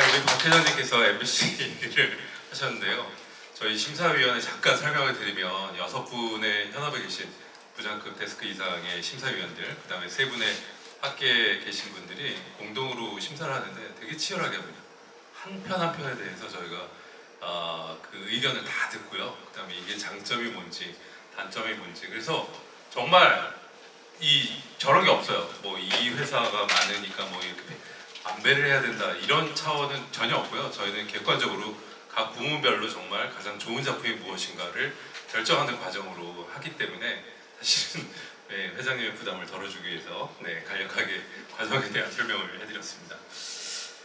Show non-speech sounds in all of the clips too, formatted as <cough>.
최장님께서 MBC 얘기를 <laughs> 하셨는데요. 저희 심사위원회 잠깐 설명을 드리면 여섯 분의 현업에 계신 부장급 데스크 이상의 심사위원들, 그 다음에 세 분의 학계에 계신 분들이 공동으로 심사를 하는데 되게 치열하게 합니다. 한 편 한 편에 대해서 저희가 아, 그 의견을 다 듣고요. 그 다음에 이게 장점이 뭔지 단점이 뭔지 그래서 정말 이 저런 게 없어요. 뭐 이 회사가 많으니까 뭐 이렇게 안배를 해야 된다 이런 차원은 전혀 없고요. 저희는 객관적으로 각 부문별로 정말 가장 좋은 작품이 무엇인가를 결정하는 과정으로 하기 때문에 사실은 <laughs> 네, 회장님의 부담을 덜어주기 위해서 네, 간략하게 <laughs> 과정에 대한 설명을 해드렸습니다.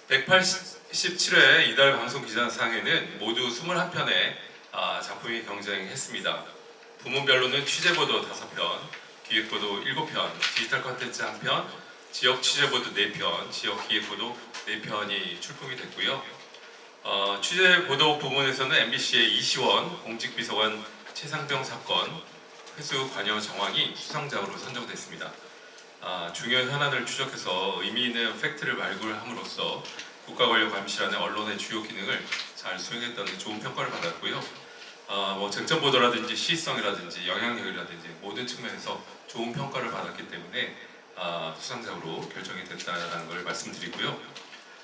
187회 이달 방송 기자상에는 모두 21편의 아, 작품이 경쟁했습니다. 부문별로는 취재보도 5편, 기획보도 7편, 디지털 컨텐츠 1편, 지역 취재보도 4편, 지역 기획보도 4편이 출품이 됐고요. 어, 취재 보도 부분에서는 MBC의 이시원 공직비서관 최상병 사건 회수 관여 정황이 수상작으로 선정됐습니다. 아, 중요한 현안을 추적해서 의미 있는 팩트를 발굴함으로써 국가 권력 감시라는 언론의 주요 기능을 잘 수행했다는 좋은 평가를 받았고요. 아, 뭐 쟁점 보도라든지 시의성이라든지 영향력이라든지 모든 측면에서 좋은 평가를 받았기 때문에 아, 수상작으로 결정이 됐다는 걸 말씀드리고요.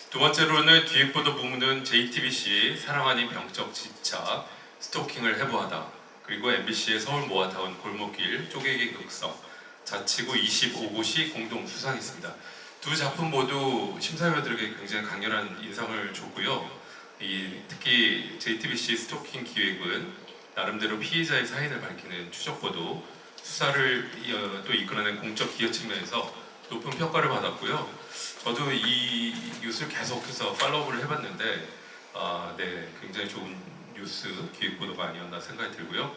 두 번째로는 기획보도 부문은 JTBC 사랑 아닌 병적 집착 스토킹을 해부하다 그리고 MBC의 서울 모아타운 골목길 쪼개기 극성 자치구 25곳이 공동 수상했습니다. 두 작품 모두 심사위원들에게 굉장히 강렬한 인상을 줬고요. 이 특히 JTBC 스토킹 기획은 나름대로 피의자의 사인을 밝히는 추적 보도 수사를 이- 또 이끌어낸 공적 기여 측면에서 높은 평가를 받았고요. 저도 이 뉴스를 계속해서 팔로우를 해봤는데 아, 네, 굉장히 좋은 뉴스 기획 보도가 아니었나 생각이 들고요.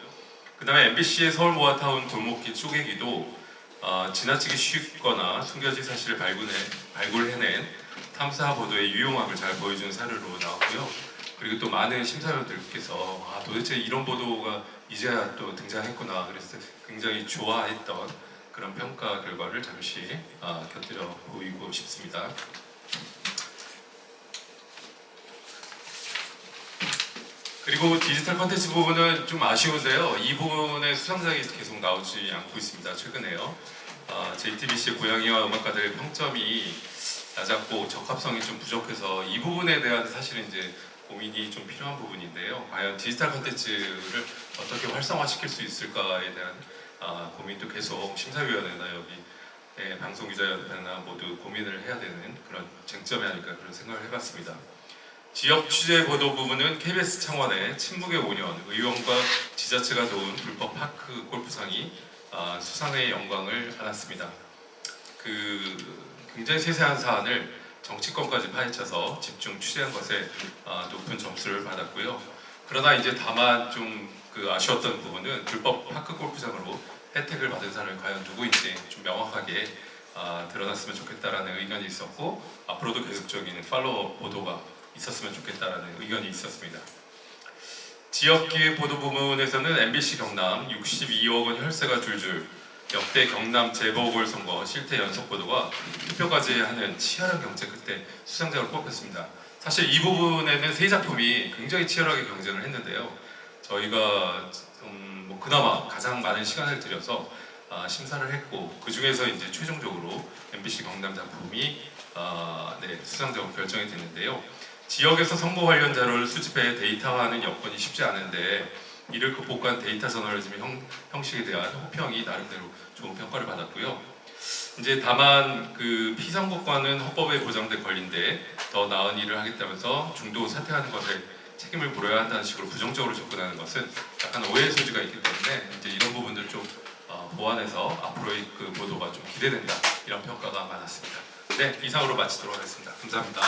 그 다음에 MBC의 서울 모아타운 골목길 쪼개기도 아, 지나치게 쉽거나 숨겨진 사실을 발굴해, 발굴해낸 탐사 보도의 유용함을 잘 보여주는 사례로 나왔고요. 그리고 또 많은 심사위원들께서 아, 도대체 이런 보도가 이제야 또 등장했구나 그래서 굉장히 좋아했던 그런 평가 결과를 잠시 아, 곁들여 보이고 싶습니다. 그리고 디지털 컨텐츠 부분은 좀 아쉬운데요. 이 부분의 수상작이 계속 나오지 않고 있습니다. 최근에요. 아, JTBC 고양이와 음악가들의 평점이 낮았고 적합성이 좀 부족해서 이 부분에 대한 사실은 이제 고민이 좀 필요한 부분인데요. 과연 디지털 컨텐츠를 어떻게 활성화시킬 수 있을까에 대한 아, 고민도 계속 심사위원회나 여기 예, 방송기자협회나 모두 고민을 해야 되는 그런 쟁점이 아닐까 그런 생각을 해봤습니다. 지역 취재 보도 부분은 KBS 창원의 침묵의 5년 의원과 지자체가 도운 불법 파크 골프장이 아, 수상의 영광을 안았습니다. 그 굉장히 세세한 사안을 정치권까지 파헤쳐서 집중 취재한 것에 아, 높은 점수를 받았고요. 그러나 이제 다만 좀 그 아쉬웠던 부분은 불법 파크 골프장으로 혜택을 받은 사람이 과연 누구인지 좀 명확하게 아, 드러났으면 좋겠다라는 의견이 있었고 앞으로도 계속적인 팔로우 보도가 있었으면 좋겠다라는 의견이 있었습니다. 지역기획 보도 부문에서는 MBC 경남 62억 원 혈세가 줄줄 역대 경남 재보궐선거 실태 연속 보도가 투표까지 하는 치열한 경쟁 끝에 수상작을 뽑혔습니다. 사실 이 부분에는 세 작품이 굉장히 치열하게 경쟁을 했는데요. 저희가 음, 뭐 그나마 가장 많은 시간을 들여서 아, 심사를 했고 그 중에서 이제 최종적으로 MBC 경남 작품이 아, 네, 수상작으로 결정이 됐는데요. 지역에서 선거 관련 자료를 수집해 데이터화하는 여건이 쉽지 않은데 이를 극복한 데이터 저널리즘 형, 형식에 대한 호평이 나름대로 좋은 평가를 받았고요. 이제 다만 그 피선거권은 헌법에 보장된 권리인데 더 나은 일을 하겠다면서 중도 사퇴하는 것에 책임을 물어야 한다는 식으로 부정적으로 접근하는 것은 약간 오해의 소지가 있기 때문에 이제 이런 부분들 좀 어, 보완해서 앞으로의 그 보도가 좀 기대된다 이런 평가가 많았습니다. 네 이상으로 마치도록 하겠습니다. 감사합니다.